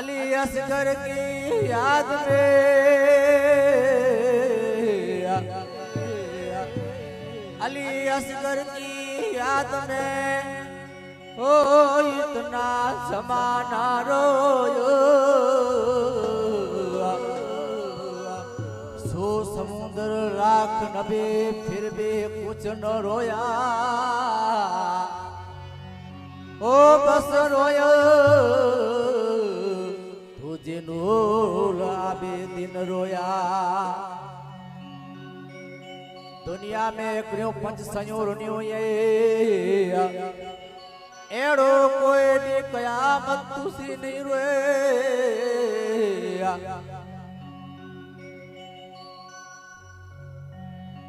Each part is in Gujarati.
अली असगर की याद में अली असगर की याद में ओ इतना जमाना रोयो લાખ નબે ફિર બે કુછ ન રોયા. ઓ બસ રોય તુજે નૂર આબે દિન રોયા. દુનિયા મેં ક્યો પંચ સંયોર ન્યો યે એડો કોઈ ની કયામત તુસી નહીં રોયા.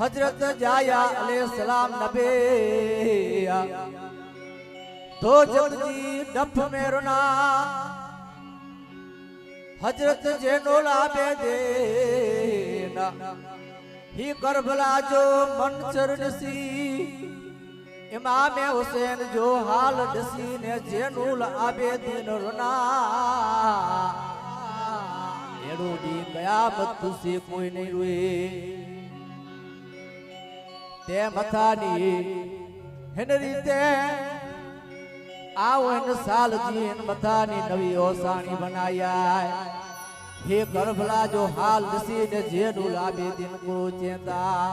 હજરત જાયા અલે સલામ નબે. તો જગજી ડફ મેરુના હજરત જેનો લાભે દેના હી કરબલા જો મન ચરણસી ઇમામે હુસેન જો હાલ ડસી ને જેનુલ આબેદીન રોના. એડું ડી ગયા બધું સી કોઈ નહીં રોય તે મથાની હેનરી રીતે આવો એન સાલજી એન મથાની નવી ઓસાણી બનાયા હે ગર્ભલા જો હાલ નસી ને જે ડુલાબે દિન કુ ચેતા.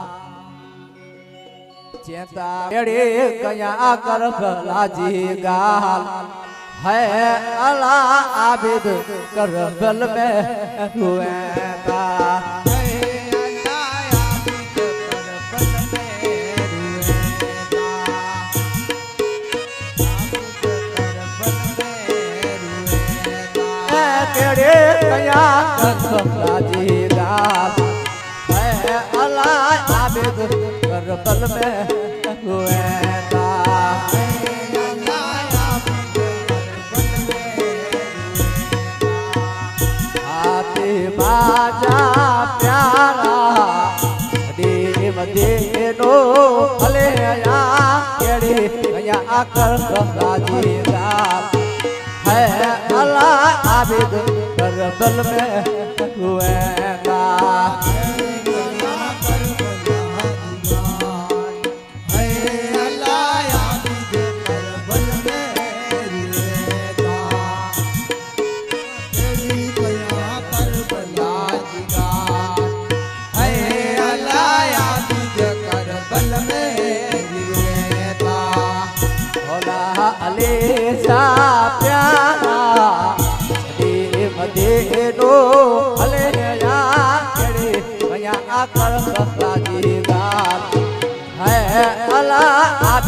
ચેતા એડે કયા ગર્ભલાજી ગાલ. હે અલા આબિદ કરબલ મે હુએતા ગયા કમલાજી દાસ હે અલા આબેદ કરતલ મે હુએ બાજા પ્યારા દેવ દેનો અલે આ કેડે હે અલા આબેદ करबल में हुएगा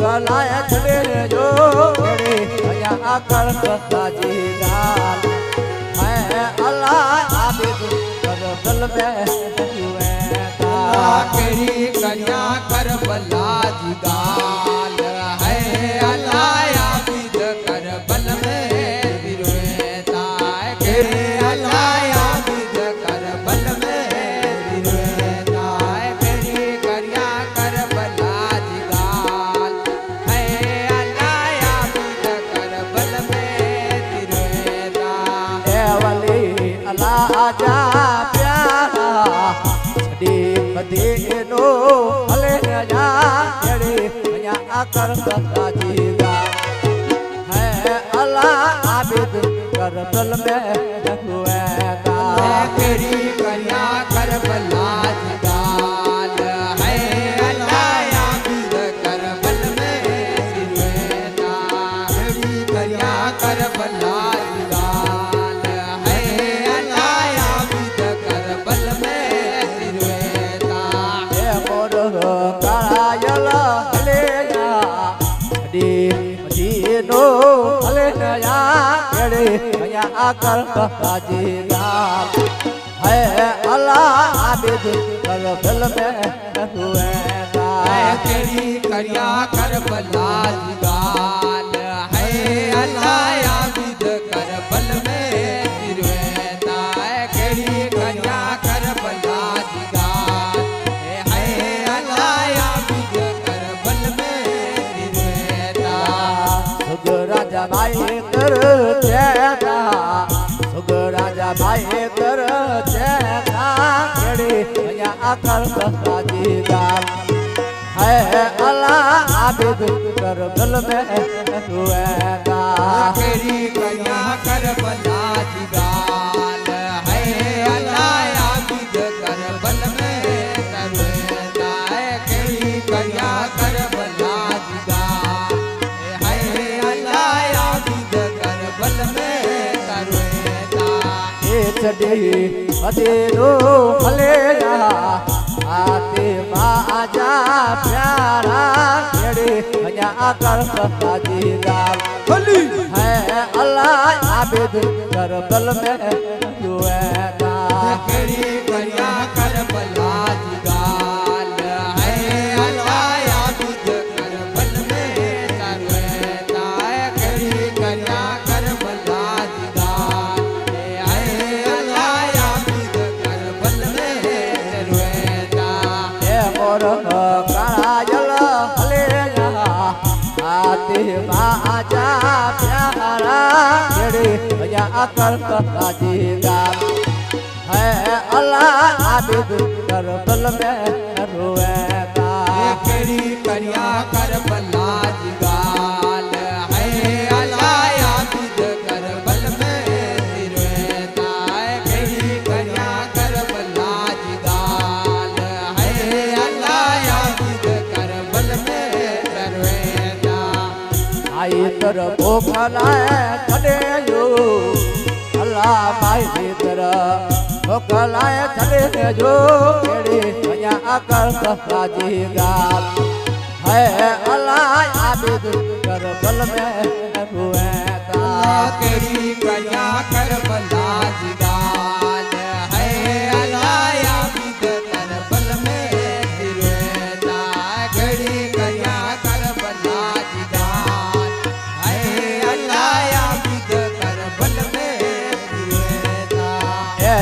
ગલાય છડે જો છડે અહીંયા આગળ કરી કન્યા કરબલા જીગા કરબલ મે અહીંયા આકર સતાજી ગા હે અલા આબિદ કરબલ મે હુએ કા કેરી કન્યા કરબલા જી રાજા ભાઈ તર ચેતા સુગ રાજા ભાઈ તર આકર સતાજી ગાલ હે અલા આબિદ કરબલા અદેરો ભલેરા આતે બાજા પ્યારા ખેડે. અયા કર સતાજી દાલ ભલી હે અલ્લાહ આબેદ કરબલ મે જોએ તા કેરી કરિયા अकल कता जीरा है अल्लाह आबिद करबल में रोएगा। तेरी करिया करबल लाजगाल है अल्लाह में रोएगा। तेरी करिया करबल लाजगाल है में आई खड़े यो મારા માય મિત્ર. મોકલાય ચડે દેજો એડી અહીંયા આગળ સસાજી કરબલા જીગા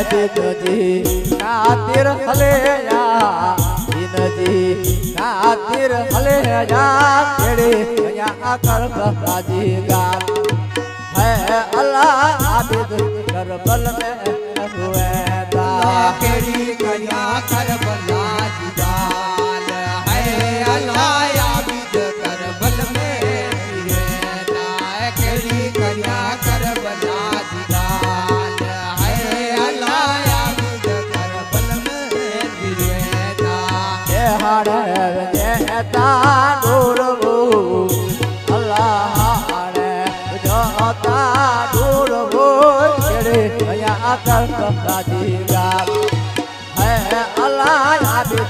દિનજી ખાતિર હલેયા દિનજી ખાતિર હલેયા ખેડી અહીંયા કરબ રાજી કરબલા જીદા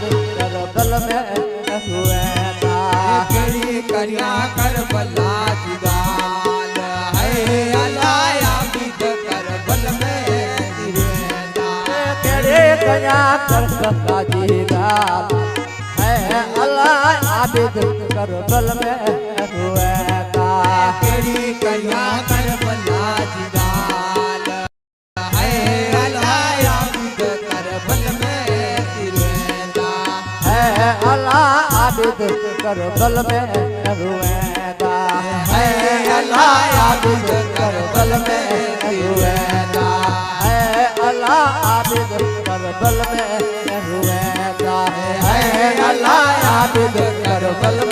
करबल में हुए करी करिया करबला जुबान है अलाया बिद करबल में हुए करे करिया करबला जुबान है अलाया बिद करबल में हुए करी करिया करबला जुबान अल्लाह आबिद करबल में हुएगा है अल्लाह आबिद करबल में तिरवेदा है अल्लाह आबिद करबल में हुएगा है अल्लाह आबिद करबल